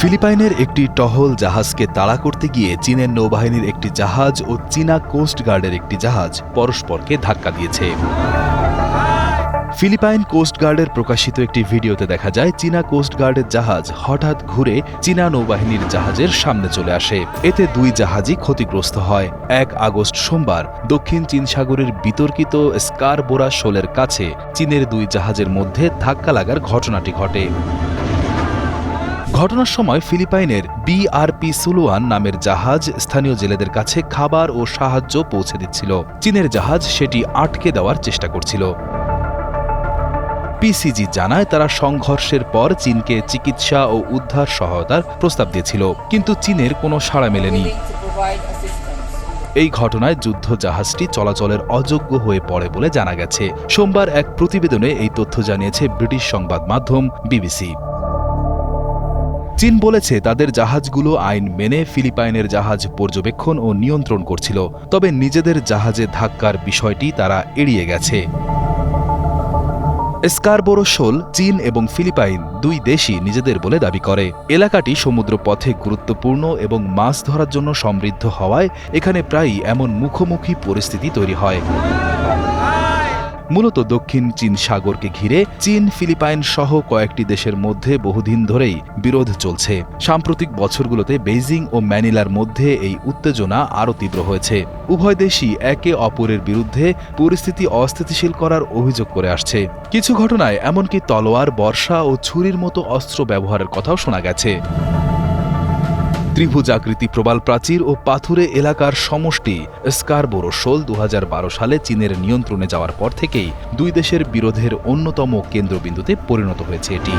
ফিলিপাইনের একটি টহল জাহাজকে তাড়া করতে গিয়ে চীনের নৌবাহিনীর একটি জাহাজ ও চীনা কোস্ট গার্ডের একটি জাহাজ পরস্পরকে ধাক্কা দিয়েছে। ফিলিপাইন কোস্ট গার্ডের প্রকাশিত একটি ভিডিওতে দেখা যায়, চীনা কোস্ট গার্ডের জাহাজ হঠাৎ ঘুরে চীনা নৌবাহিনীর জাহাজের সামনে চলে আসে। এতে দুই জাহাজই ক্ষতিগ্রস্ত হয়। এক আগস্ট সোমবার, দক্ষিণ চীন সাগরের বিতর্কিত স্কারবোরা শোলের কাছে চীনের দুই জাহাজের মধ্যে ধাক্কা লাগার ঘটনাটি ঘটে। ঘটনার সময় ফিলিপাইনের বিআরপি সুলুয়ান নামের জাহাজ স্থানীয় জেলেদের কাছে খাবার ও সাহায্য পৌঁছে দিচ্ছিল। চীনের জাহাজ সেটি আটকে দেওয়ার চেষ্টা করছিল। পিসিজি জানায় তারা সংঘর্ষের পর চীনকে চিকিৎসা ও উদ্ধার সহায়তার প্রস্তাব দিয়েছিল, কিন্তু চীনের কোনো সাড়া মেলেনি. এই ঘটনায় যুদ্ধ জাহাজটি চলাচলের অযোগ্য হয়ে পড়ে বলে জানা গেছে। সোমবার এক প্রতিবেদনে এই তথ্য জানিয়েছে ব্রিটিশ সংবাদ মাধ্যম বিবিসি চীন বলেছে তাদের জাহাজগুলো আইন মেনে ফিলিপাইনের জাহাজ পর্যবেক্ষণ ও নিয়ন্ত্রণ করছিল, তবে নিজেদের জাহাজে ধাক্কার বিষয়টি তারা এড়িয়ে গেছে। স্কারবোরো শোল, চীন এবং ফিলিপাইন দুই দেশই নিজেদের বলে দাবি করে। এলাকাটি সমুদ্র পথে গুরুত্বপূর্ণ এবং মাছ ধরার জন্য সমৃদ্ধ হওয়ায় এখানে প্রায়ই এমন মুখোমুখি পরিস্থিতি তৈরি হয়। মূলত দক্ষিণ চীন সাগরকে ঘিরে চীন, ফিলিপাইন সহ কয়েকটি দেশের মধ্যে বহুদিন ধরেই বিরোধ চলছে। সাম্প্রতিক বছরগুলোতে বেইজিং ও ম্যানিলার মধ্যে এই উত্তেজনা আরও তীব্র হয়েছে। উভয় দেশই একে অপরের বিরুদ্ধে পরিস্থিতি অস্থিতিশীল করার অভিযোগ করে আসছে। কিছু ঘটনায় এমনকি তলোয়ার, বর্ষা ও ছুরির মতো অস্ত্র ব্যবহারের কথাও শোনা গেছে। ত্রিভুজাকৃতি প্রবাল প্রাচীর ও পাথুরে এলাকার সমষ্টি স্কারবোরো শোল দু হাজার বারো সালে চীনের নিয়ন্ত্রণে যাওয়ার পর থেকেই দুই দেশের বিরোধের অন্যতম কেন্দ্রবিন্দুতে পরিণত হয়েছে এটি।